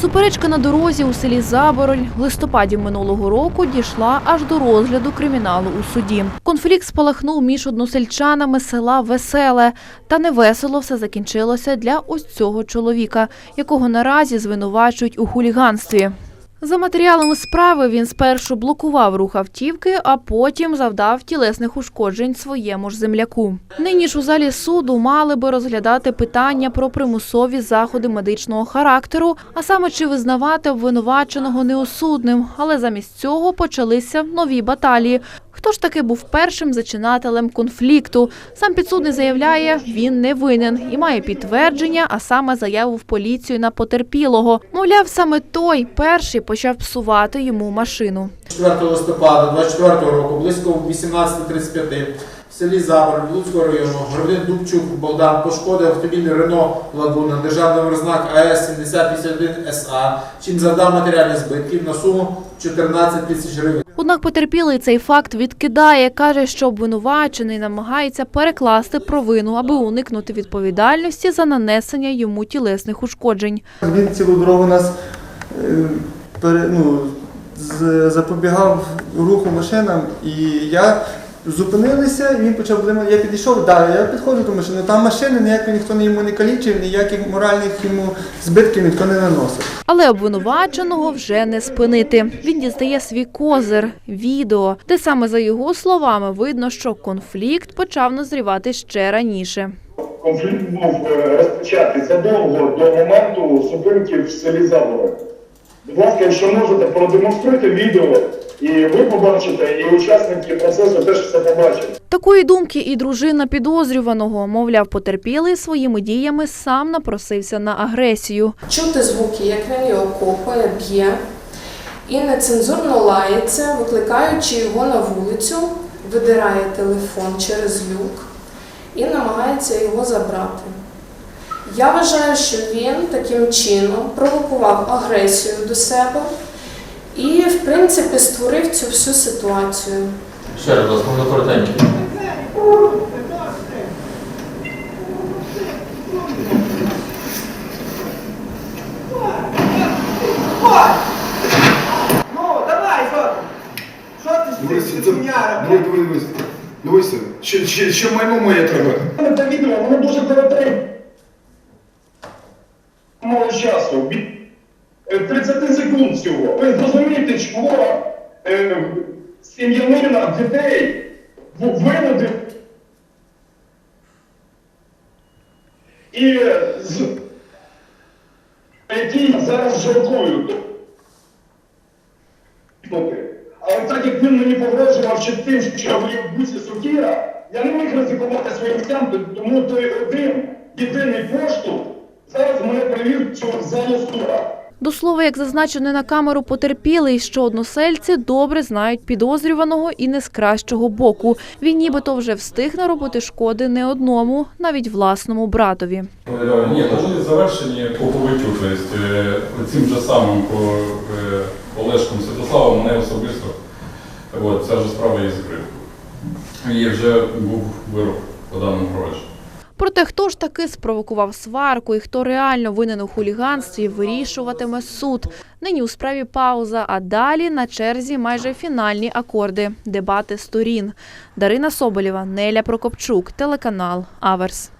Суперечка на дорозі у селі Забороль в листопаді минулого року дійшла аж до розгляду криміналу у суді. Конфлікт спалахнув між односельчанами села Веселе. Та невесело все закінчилося для ось цього чоловіка, якого наразі звинувачують у хуліганстві. За матеріалами справи він спершу блокував рух автівки, а потім завдав тілесних ушкоджень своєму ж земляку. Нині ж у залі суду мали би розглядати питання про примусові заходи медичного характеру, а саме чи визнавати обвинуваченого неосудним. Але замість цього почалися нові баталії. Хто ж таки був першим зачинателем конфлікту? Сам підсудний заявляє, він не винен і має підтвердження, а саме заяву в поліцію на потерпілого. Мовляв, саме той перший почав псувати йому машину. 4 листопада 24 року близько 18.35 в селі Забор Луцького району громадянин Дубчук Богдан пошкодив автомобіль Рено Лагуна, державний номер знак АС 7051 СА, чим завдав матеріальних збитків на суму 14 тисяч гривень. Однак потерпілий цей факт відкидає, каже, що обвинувачений намагається перекласти провину, аби уникнути відповідальності за нанесення йому тілесних ушкоджень. Він цілу дорогу нас е, пере, ну, запобігав руху машинам, і я зупинилися, і він почав блимати. Я підійшов, да, я підходжу до машини. Там машини ніяк ніхто не йому не калічив, ніяких моральних йому збитків ніхто не наносив. Але обвинуваченого вже не спинити. Він дістає свій козир – відео, де саме за його словами видно, що конфлікт почав назрівати ще раніше. Конфлікт був е, розпочатий задовго до моменту зупинки в селі Заборе. Будь ласка, якщо можете, продемонструйте відео, і ви побачите, і учасники процесу теж все побачать. Такої думки і дружина підозрюваного, мовляв, потерпілий своїми діями сам напросився на агресію. Чути звуки, як він його копає, б'є, і нецензурно лається, викликаючи його на вулицю, видирає телефон через люк і намагається його забрати. Я вважаю, що він таким чином провокував агресію до себе і, в принципі, створив цю всю ситуацію. Ще раз, будь ласка, коротенько. Ну, давай, що? Ще майно моє треба. Це відео, воно дуже перетримує мого часу. Від е, 30 секунд всього. Ви зрозумієте, чого е, сім'янина дітей в- винудив і е, з які зараз жалкують. Але так як він мені погрожував ще тим, що в його буці сокира, я не міг ризикувати своїм життям, тому той один єдиний поштовх цю залу. До слова, як зазначено на камеру, потерпілий, що односельці добре знають підозрюваного і не з кращого боку. Він нібито вже встиг наробити шкоди не одному, навіть власному братові. Е, Ні, вони завершені по побиттю. Тобто е, цим же самим по е, Олешком Святославом мене особисто. От, ця ж справа є закрита. І вже був вирок по даному провадженню. Проте, хто ж таки спровокував сварку і хто реально винен у хуліганстві, вирішуватиме суд. Нині у справі пауза, а далі на черзі майже фінальні акорди, дебати сторін. Дарина Соболєва, Неля Прокопчук, телеканал Аверс.